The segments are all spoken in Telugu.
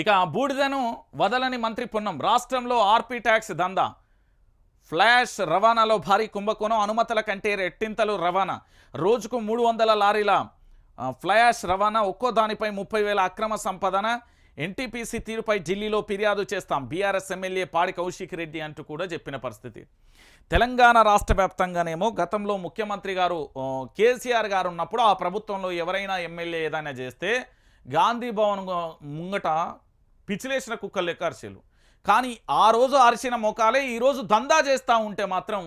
ఇక బూడిదను వదలని మంత్రి పున్నం. రాష్ట్రంలో ఆర్పీ ట్యాక్స్ దందా. ఫ్లాష్ రవాణాలో భారీ కుంభకోణం అనుమతుల కంటే రెట్టింతలు రవాణా. రోజుకు మూడు వందల లారీల ఫ్లాష్ రవాణా ఒక్కో దానిపై ముప్పై వేల అక్రమ సంపాదన. ఎన్టీపీసీ తీరుపై ఢిల్లీలో ఫిర్యాదు చేస్తాం. బీఆర్ఎస్ ఎమ్మెల్యే పాడి కౌశిక్ రెడ్డి అంటూ కూడా చెప్పిన పరిస్థితి. తెలంగాణ రాష్ట్ర వ్యాప్తంగానేమో గతంలో ముఖ్యమంత్రి గారు కేసీఆర్ గారు ఉన్నప్పుడు ఆ ప్రభుత్వంలో ఎవరైనా ఎమ్మెల్యే ఏదైనా చేస్తే గాంధీ భవన్ ముంగట పిచ్చిలేసిన కుక్కలు లెక్క అరిసెలు కానీ ఆ రోజు అరిసిన మొఖాలే ఈరోజు దందా చేస్తూ ఉంటే మాత్రం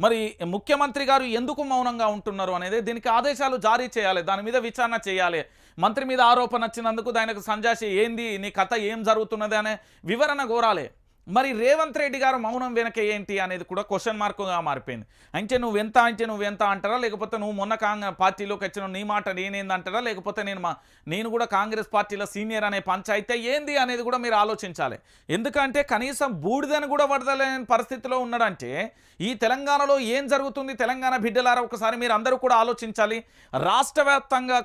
మరి ముఖ్యమంత్రి గారు ఎందుకు మౌనంగా ఉంటున్నారు అనేది దీనికి ఆదేశాలు జారీ చేయాలి దాని మీద విచారణ చేయాలి. మంత్రి మీద ఆరోపణ వచ్చినందుకు దానికి సంజాసి ఏంది నీ కథ ఏం జరుగుతున్నది అనే వివరణ కోరాలి. మరి రేవంత్ రెడ్డి గారు మౌనం వెనక ఏంటి అనేది కూడా క్వశ్చన్ మార్కుగా మారిపోయింది. అంటే నువ్వు ఎంత అంటే నువ్వు ఎంత అంటారా? లేకపోతే నువ్వు మొన్న కాంగ్రెస్ పార్టీలోకి వచ్చిన నీ మాట నేనేంది అంటారా? లేకపోతే నేను మా నేను కూడా కాంగ్రెస్ పార్టీలో సీనియర్ అనే పంచాయితీ ఏంది అనేది కూడా మీరు ఆలోచించాలి. ఎందుకంటే కనీసం బూడిదని కూడా వడదలేని పరిస్థితిలో ఉన్నాడంటే ఈ తెలంగాణలో ఏం జరుగుతుంది? తెలంగాణ బిడ్డలారా ఒకసారి మీరు అందరూ కూడా ఆలోచించాలి. రాష్ట్ర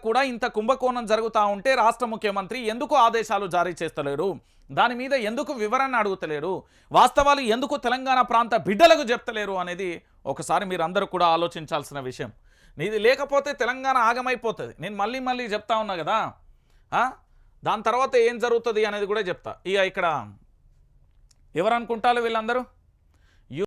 కూడా ఇంత కుంభకోణం జరుగుతూ ఉంటే రాష్ట్ర ముఖ్యమంత్రి ఎందుకు ఆదేశాలు జారీ చేస్తలేరు? దాని మీద ఎందుకు వివరణ అడుగుతలేరు? వాస్తవాలు ఎందుకు తెలంగాణ ప్రాంత బిడ్డలకు చెప్తలేరు అనేది ఒకసారి మీరు అందరూ కూడా ఆలోచించాల్సిన విషయం. నీది లేకపోతే తెలంగాణ ఆగమైపోతుంది. నేను మళ్ళీ మళ్ళీ చెప్తా ఉన్నా కదా? దాని తర్వాత ఏం జరుగుతుంది అనేది కూడా చెప్తా. ఇక ఇక్కడ ఎవరు అనుకుంటారు వీళ్ళందరూ?